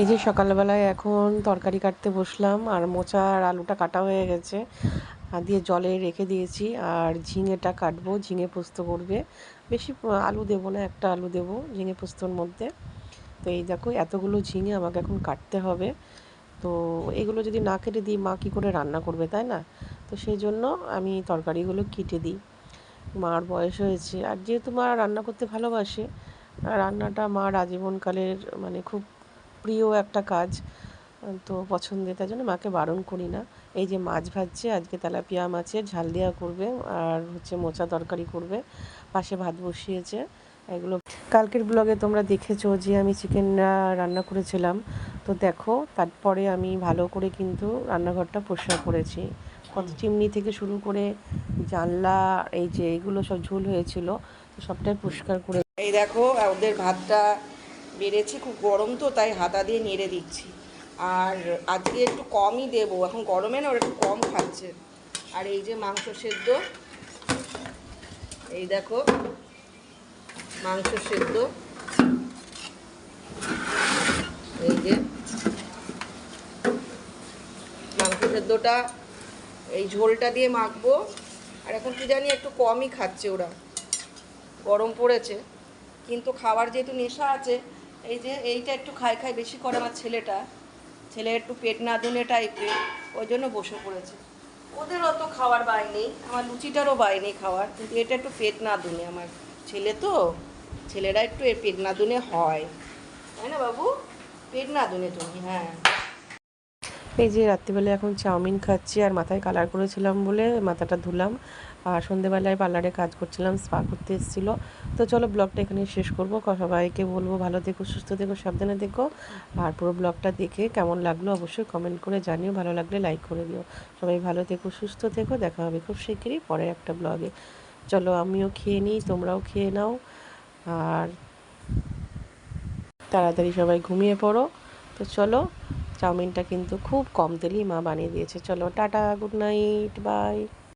এই যে সকালবেলায় এখন তরকারি কাটতে বসলাম, আর মোচা আর আলুটা কাটা হয়ে গেছে। আর দিয়ে জলে রেখে দিয়েছি, আর ঝিঙেটা কাটবো, ঝিঙে পোস্ত করবে। বেশি আলু দেবো না, একটা আলু দেবো ঝিঙে পোস্তর মধ্যে। তো এই দেখো, এতগুলো ঝিঙে আমাকে এখন কাটতে হবে। তো এগুলো যদি না কেটে দিই, মা কী করে রান্না করবে, তাই না? তো সেই জন্য আমি তরকারিগুলো কেটে দিই। মার বয়স হয়েছে, আর যেহেতু মা রান্না করতে ভালোবাসে, রান্নাটা মার আজীবনকালের মানে খুব প্রিয় একটা কাজ তো পছন্দের তার জন্য মাকে বারণ করি না। এই যে মাছ ভাজছে আজকে তেলাপিয়া মাছের ঝাল দেওয়া করবে আর হচ্ছে মোচা তরকারি করবে পাশে ভাত বসিয়েছে এগুলো। কালকের ব্লগে তোমরা দেখেছ যে আমি চিকেন রান্না করেছিলাম। তো দেখো তারপরে আমি ভালো করে কিন্তু রান্নাঘরটা পরিষ্কার করেছি। কত চিমনি থেকে শুরু করে জানলা এই যে এগুলো সব ঝোল হয়েছিল সবটাই পরিষ্কার করে এই দেখো ওদের ভাতটা বেড়েছে, খুব গরম তো, তাই হাতা দিয়ে নেড়ে দিচ্ছি। আর আজকে একটু কমই দেবো, এখন গরমে না ওরা একটু কম খাচ্ছে। আর এই যে মাংস সেদ্ধ, এই দেখো, মাংস সেদ্ধ। এই যে মাংস সেদ্ধটা, এই ঝোলটা দিয়ে মাখবো। আর এখন কি জানি একটু কমই খাচ্ছে ওরা। গরম পড়েছে। কিন্তু খাবার যেহেতু নেশা আছে, এই যে এইটা একটু খাই খাই বেশি করে আমার ছেলেটা। ছেলে একটু পেট না দুনে টাইপের ওই জন্য বসে পড়েছে। ওদের অত খাওয়ার বাই নেই, আমার লুচিটারও বাই নেই খাওয়ার, কিন্তু এটা একটু পেট না দুনে আমার ছেলে তো, ছেলেরা একটু পেট না দুনে হয়। তাই না বাবু? পেট না দুনে তুমি হ্যাঁ। এই যে রাত্রিবেলা এখন চাউমিন খাচ্ছি আর মাথায় কালার করেছিলাম বলে মাথাটা ধুলাম। আর সন্ধেবেলায় পার্লারে কাজ করছিলাম, স্পা করতে এসেছিল। তো চলো ব্লগটা এখানে শেষ করব। সবাইকে বলব ভালো থেকো, সুস্থ থেকো, সাবধানে দেখো আর পুরো ব্লগটা দেখে কেমন লাগল অবশ্যই কমেন্ট করে জানিও। ভালো লাগলে লাইক করে দিও। সবাই ভালো থেকো, সুস্থ থেকো। দেখা হবে খুব শিগগিরই পরের একটা ব্লগে। চলো আমিও খেয়ে নিই, তোমরাও খেয়ে নাও। আর তাড়াতাড়ি সবাই ঘুমিয়ে পড়ো। তো চলো চাউমিনটা কিন্তু খুব কম তেলেই মা বানিয়ে দিয়েছে। চলো টাটা গুড নাইট বাই